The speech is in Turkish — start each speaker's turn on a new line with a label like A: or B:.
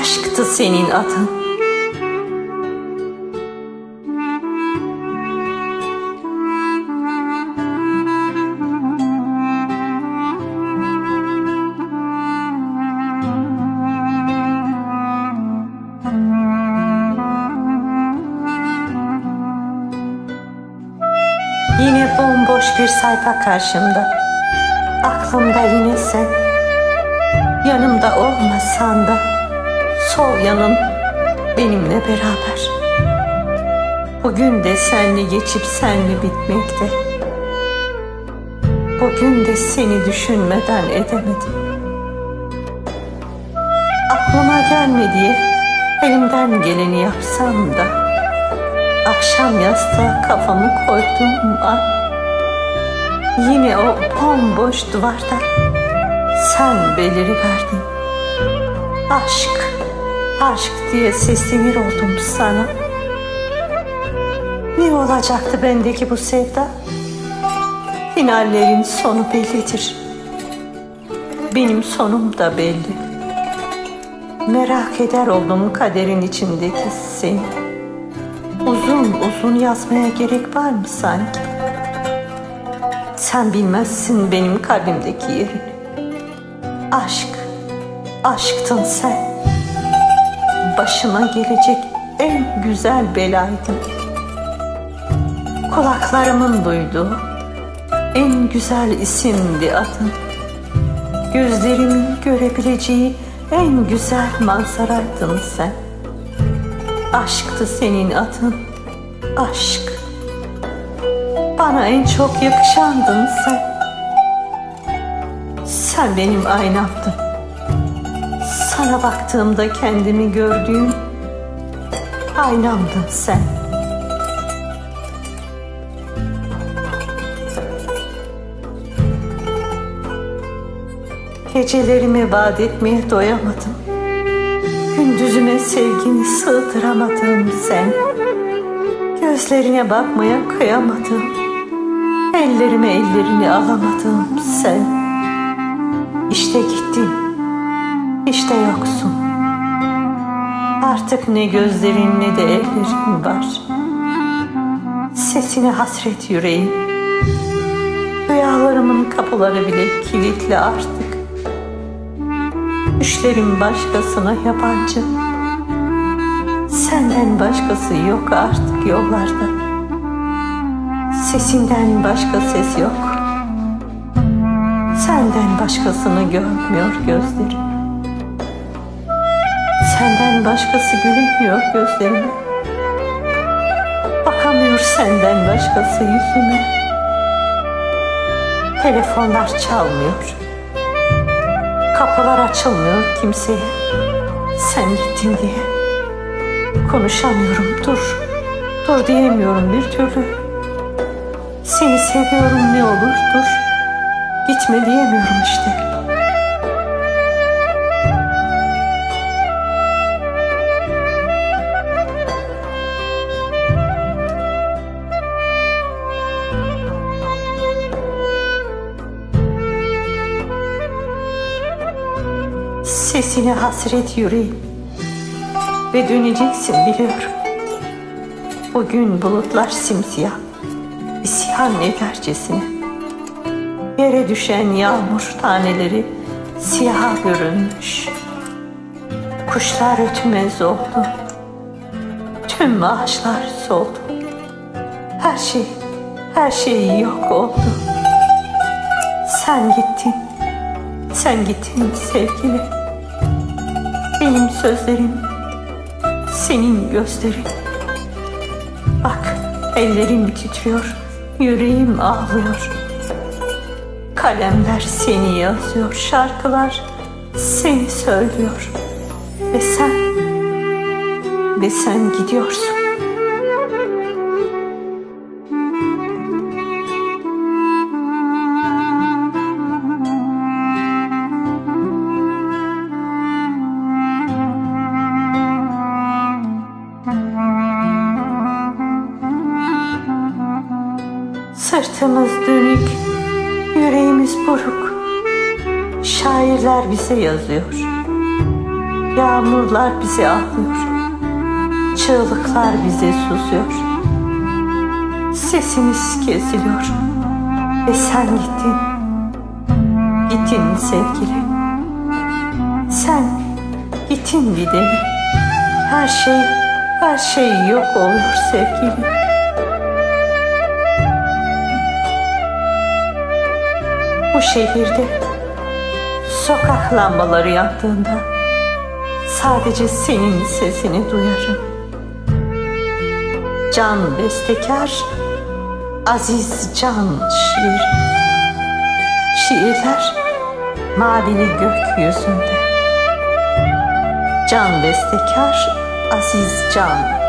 A: Aşktı senin adın. Yine bomboş bir sayfa karşımda. Aklımda yine sen. Yanımda olmasan da sol yanın benimle beraber. Bugün de senli geçip senli bitmekte. Bugün de seni düşünmeden edemedim. Aklıma gelme diye elimden geleni yapsam da akşam yastığa kafamı koyduğum an yine o bomboş duvarda sen beliriverdin. Aşk, aşk diye seslenir oldum sana. Ne olacaktı bendeki bu sevda? Finallerin sonu bellidir. Benim sonum da belli. Merak eder oldum kaderin içindeki seni. Uzun uzun yazmaya gerek var mı sanki? Sen bilmezsin benim kalbimdeki yerini. Aşk, aşktın sen. Başıma gelecek en güzel belaydın. Kulaklarımın duyduğu en güzel isimdi adın. Gözlerimin görebileceği en güzel manzaraydın sen. Aşktı senin adın, aşk. Bana en çok yakışandın sen. Sen benim aynamdın. Sana baktığımda kendimi gördüğüm aynamdın sen. Gecelerimi vaat etmeye doyamadım. Gündüzüme sevgini sığdıramadım sen. Gözlerine bakmaya kıyamadım. Ellerime ellerini alamadım sen. İşte gittin. İşte yoksun. Artık ne gözlerin ne de ellerin var. Sesine hasret yüreğim. Rüyalarımın kapıları bile kilitli artık. Düşlerim başkasına yabancı. Senden başkası yok artık yollarda. Sesinden başka ses yok. Senden başkasını görmüyor gözlerim. Senden başkası gülemiyor gözlerime. Bakamıyor senden başkası yüzüme. Telefonlar çalmıyor. Kapılar açılmıyor kimseye. Sen gittin diye. Konuşamıyorum dur. Dur diyemiyorum bir türlü. Seni seviyorum ne olur dur. Gitme diyemiyorum işte. Sesine hasret yüreğim ve döneceksin biliyorum. Bugün bulutlar simsiyah, isyan edercesine. Yere düşen yağmur taneleri siyaha bürünmüş. Kuşlar ötmez oldu. Tüm ağaçlar soldu. Her şey, her şey yok oldu. Sen gittin. Sen gittin sevgili. Benim sözlerim, senin gözlerin. Bak ellerim titriyor, yüreğim ağlıyor. Kalemler seni yazıyor, şarkılar seni söylüyor. Ve sen, ve sen gidiyorsun. Sırtımız dönük, yüreğimiz buruk. Şairler bize yazıyor. Yağmurlar bizi ağlıyor. Çığlıklar bize susuyor. Sesimiz kesiliyor. Ve sen gittin. Gittin sevgili. Sen gittin gideli. Her şey, her şey yok oluyor sevgili. Bu şehirde sokak lambaları yandığında sadece senin sesini duyarım. Can bestekar, aziz can şiir. Şiirler mavili gökyüzünde. Can bestekar, aziz can